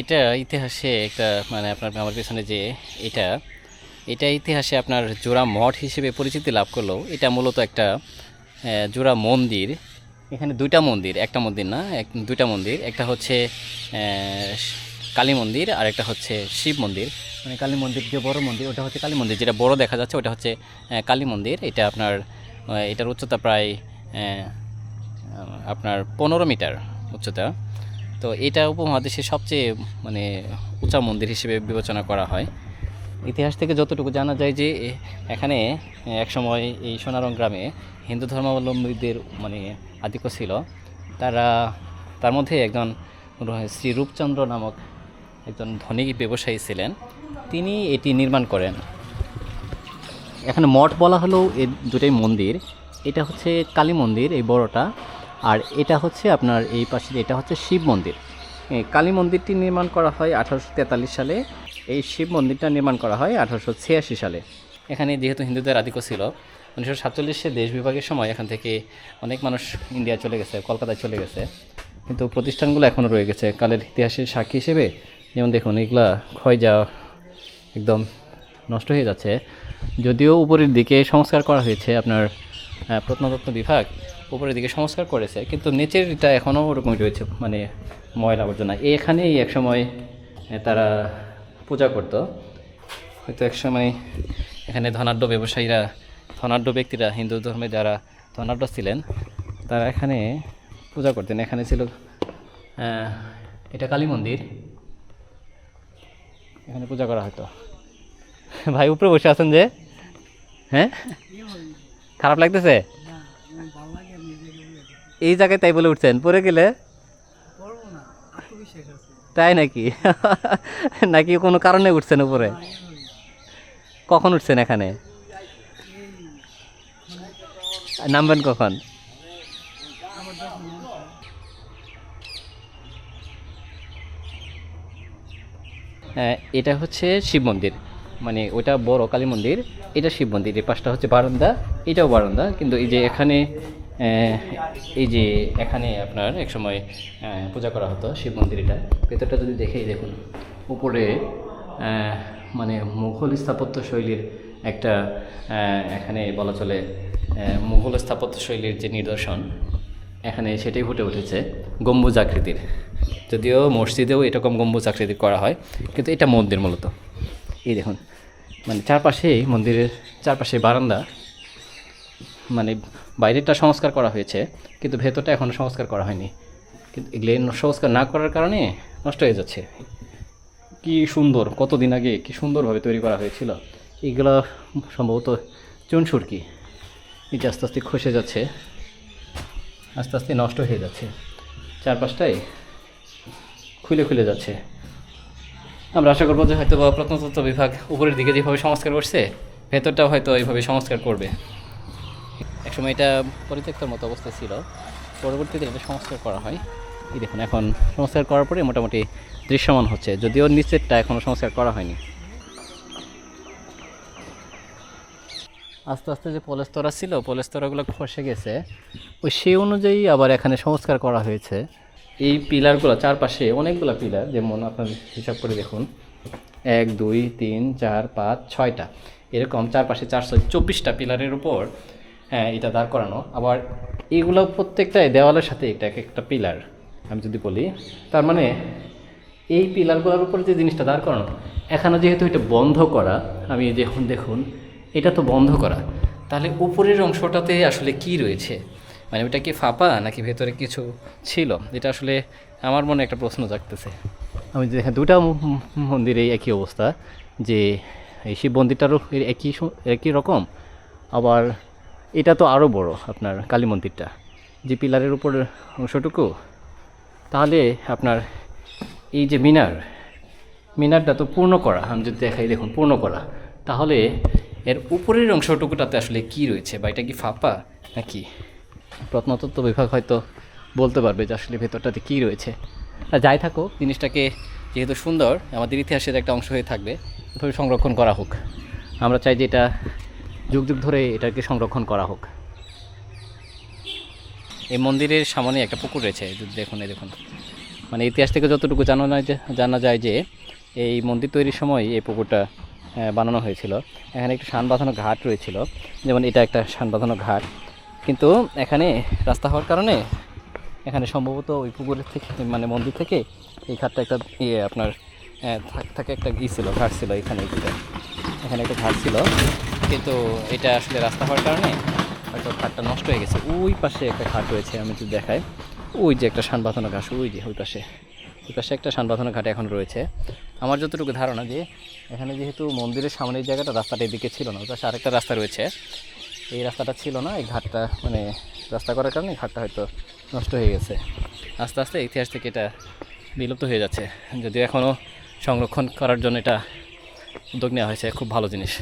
এটা ইতিহাসে একটা মানে আপনার আমার পেছনে যে এটা এটা ইতিহাসে আপনার জোড়া মঠ হিসেবে পরিচিতি লাভ করলেও এটা মূলত একটা জোড়া মন্দির। এখানে দুইটা মন্দির, একটা মন্দির না, এক, দুইটা মন্দির, একটা হচ্ছে কালী মন্দির আর একটা হচ্ছে শিব মন্দির। মানে কালী মন্দির যে বড় মন্দির, ওটা হচ্ছে কালী মন্দির, যেটা বড় দেখা যাচ্ছে, ওটা হচ্ছে কালী মন্দির। এটা আপনার এটার উচ্চতা প্রায় আপনার পনেরো মিটার উচ্চতা। তো এটা উপমহাদেশের সবচেয়ে মানে উঁচা মন্দির হিসেবে বিবেচনা করা হয়। ইতিহাস থেকে যতটুকু জানা যায় যে, এখানে একসময় এই সোনারং গ্রামে হিন্দু ধর্মাবলম্বীদের মানে আধিক্য ছিল। তারা, তার মধ্যে একজন শ্রী রূপচন্দ্র নামক একজন ধনী ব্যবসায়ী ছিলেন। তিনি এটি নির্মাণ করেন। এখানে মঠ বলা হলেও এই দুটাই মন্দির। এটা হচ্ছে কালী মন্দির, এই বড়টা। আর এটা হচ্ছে আপনার এই পাশে এটা হচ্ছে শিব মন্দির। কালী মন্দিরটি নির্মাণ করা হয় আঠারোশো তেতাল্লিশ সালে। এই শিব মন্দিরটা নির্মাণ করা হয় আঠারোশো ছিয়াশি সালে। এখানে যেহেতু হিন্দুদের আধিক্য ছিল, উনিশশো সাতচল্লিশে দেশ বিভাগের সময় এখান থেকে অনেক মানুষ ইন্ডিয়া চলে গেছে, কলকাতায় চলে গেছে। কিন্তু প্রতিষ্ঠানগুলো এখনও রয়ে গেছে। কালের ইতিহাসের সাক্ষী হিসেবে, যেমন দেখুন, এগুলা ক্ষয় যাওয়া একদম নষ্ট হয়ে যাচ্ছে। যদিও উপরের দিকে সংস্কার করা হয়েছে আপনার প্রত্নতত্ত্ব বিভাগ উপরের দিকে সংস্কার করেছে, কিন্তু নিচের এটা এখনও ওরকমই রয়েছে মানে ময়লা আবর্জনা। এখানেই একসময় তারা পূজা করতো। হয়তো একসময় এখানে ধনাঢ্য ব্যবসায়ীরা, ধনাঢ্য ব্যক্তিরা, হিন্দু ধর্মে যারা ধনাঢ্য ছিলেন, তারা এখানে পূজা করতেন। এখানে ছিল এটা কালী মন্দির। এখানে পূজা করা হতো। ভাই, উপরে বসে আছেন যে? হ্যাঁ? খারাপ লাগতেছে? এই জায়গায় তাই বলে উঠছেন পরে গেলে? তাই নাকি? নাকি কোনো কারণে উঠছেন উপরে? কখন উঠছেন এখানে? নামবেন কখন? হ্যাঁ, এটা হচ্ছে শিব মন্দির। মানে ওটা বড় কালী মন্দির এটা শিব মন্দির এই পাশটা হচ্ছে বারান্দা এটাও বারান্দা। কিন্তু এই যে এখানে এই যে এখানে আপনার একসময় আহ, পূজা করা হতো শিব মন্দির এটা ভেতরটা যদি দেখেই দেখুন উপরে মানে মুঘল স্থাপত্য শৈলীর একটা এখানে বলা চলে মুঘল স্থাপত্য শৈলীর যে নিদর্শন এখানে সেটাই ফুটে উঠেছে গম্বুজ আকৃতির। যদিও মসজিদেও এরকম গম্বুজ আকৃতির করা হয় কিন্তু এটা মন্দির মূলত। এই দেখুন মানে চারপাশে মন্দিরের চারপাশে বারান্দা বাইরেটা সংস্কার করা হয়েছে, কিন্তু ভেতরটা এখনও সংস্কার করা হয়নি। কিন্তু এগুলো সংস্কার না করার কারণে নষ্ট হয়ে যাচ্ছে। কি সুন্দর, কতদিন আগে কি সুন্দরভাবে তৈরি করা হয়েছিল। এগুলো সম্ভবত চুনসুরকি এটা আস্তে আস্তে খসে যাচ্ছে, আস্তে আস্তে নষ্ট হয়ে যাচ্ছে। চারপাশটাই খুলে খুলে যাচ্ছে। আমরা আশা করব যে হয়তো প্রত্নতত্ত্ব বিভাগ উপরের দিকে যেভাবে সংস্কার করছে, ভেতরটাও হয়তো এইভাবে সংস্কার করবে। একসময় এটা পরিত্যক্তর মতো অবস্থায় ছিল। পরবর্তীতে এটা সংস্কার করা হয়। এই দেখুন, এখন সংস্কার করার পরে মোটামুটি দৃশ্যমান হচ্ছে, যদিও নিচেরটা এখনও সংস্কার করা হয়নি। আস্তে আস্তে যে পলেস্তরা ছিল, পলেস্তরাগুলো খসে গেছে, ওই সেই অনুযায়ী আবার এখানে সংস্কার করা হয়েছে। এই পিলারগুলো, চারপাশে অনেকগুলো পিলার, যেমন আপনার হিসাব করে দেখুন, এক, দুই, তিন, চার, পাঁচ, ছয়টা। এরকম চারপাশে চারশো চব্বিশটা পিলারের উপর এটা দাঁড় করানো। আবার এইগুলো প্রত্যেকটাই দেওয়ালের সাথে একটা এক একটা পিলার আমি যদি বলি। তার মানে এই পিলারগুলোর উপর যে জিনিসটা দাঁড় করানো এখানে যেহেতু এটা বন্ধ করা আমি দেখুন দেখুন এটা তো বন্ধ করা তাহলে উপরের অংশটাতে আসলে কি রয়েছে? মানে ওটা কি ফাঁপা নাকি ভেতরে কিছু ছিল? যেটা আসলে আমার মনে একটা প্রশ্ন জাগতেছে। আমি যে হ্যাঁ, দুটা মন্দিরে একই অবস্থা যে এই শিব মন্দিরটারও একই একই রকম আবার এটা তো আরও বড় আপনার কালী মন্দিরটা। যে পিলারের উপর অংশটুকু। তাহলে আপনার এই যে মিনার, মিনারটা তো পূর্ণ করা, আমি যদি দেখাই দেখুন, পূর্ণ করা। তাহলে এর উপরের অংশটুকুটাতে আসলে কি রয়েছে বা এটা কি ফাঁপা নাকি? প্রত্নতত্ত্ব বিভাগ হয়তো বলতে পারবে যে আসলে ভেতরটাতে কী রয়েছে। আর যাই থাকুক, জিনিসটাকে যেহেতু সুন্দর, আমাদের ইতিহাসের একটা অংশ হয়ে থাকবে সংরক্ষণ করা হোক। আমরা চাই যে এটা যুগ যুগ ধরে এটাকে সংরক্ষণ করা হোক। এই মন্দিরের সামনে একটা পুকুর রয়েছে দেখুন, এই দেখুন। মানে ইতিহাস থেকে যতটুকু জানা জানা যায় যে, এই মন্দির তৈরির সময় এই পুকুরটা বানানো হয়েছিল। এখানে একটু শান বাঁধানো ঘাট রয়েছিল, যেমন এটা একটা শান বাঁধানো ঘাট। কিন্তু এখানে রাস্তা হওয়ার কারণে এখানে সম্ভবত ওই পুকুরের থেকে মানে মন্দির থেকে এই ঘাটটা একটা ইয়ে আপনার থাক একটা ই ছিল, ঘাট ছিল এখানে এখানে একটা ঘাট ছিল। কিন্তু এটা আসলে রাস্তা হওয়ার কারণে হয়তো ঘাটটা নষ্ট হয়ে গেছে। ওই পাশে একটা ঘাট রয়েছে, আমি যদি দেখাই। ওই যে একটা শান বাঁধানো ঘাস, ওই যে ওই পাশে। ওই পাশে একটা শান বাঁধানো ঘাট এখন রয়েছে। আমার যতটুকু ধারণা যে এখানে যেহেতু মন্দিরের সামনের জায়গাটা রাস্তাটা এদিকে ছিল না, ওই পাশে আরেকটা রাস্তা রয়েছে। এই রাস্তাটা ছিল না, এই ঘাটটা মানে রাস্তা করার কারণে ঘাটটা হয়তো নষ্ট হয়ে গেছে। আস্তে আস্তে ইতিহাস থেকে এটা বিলুপ্ত হয়ে যাচ্ছে। যদিও এখনও সংরক্ষণ করার জন্য এটা উদ্যোগ নেওয়া হয়েছে, খুব ভালো জিনিস।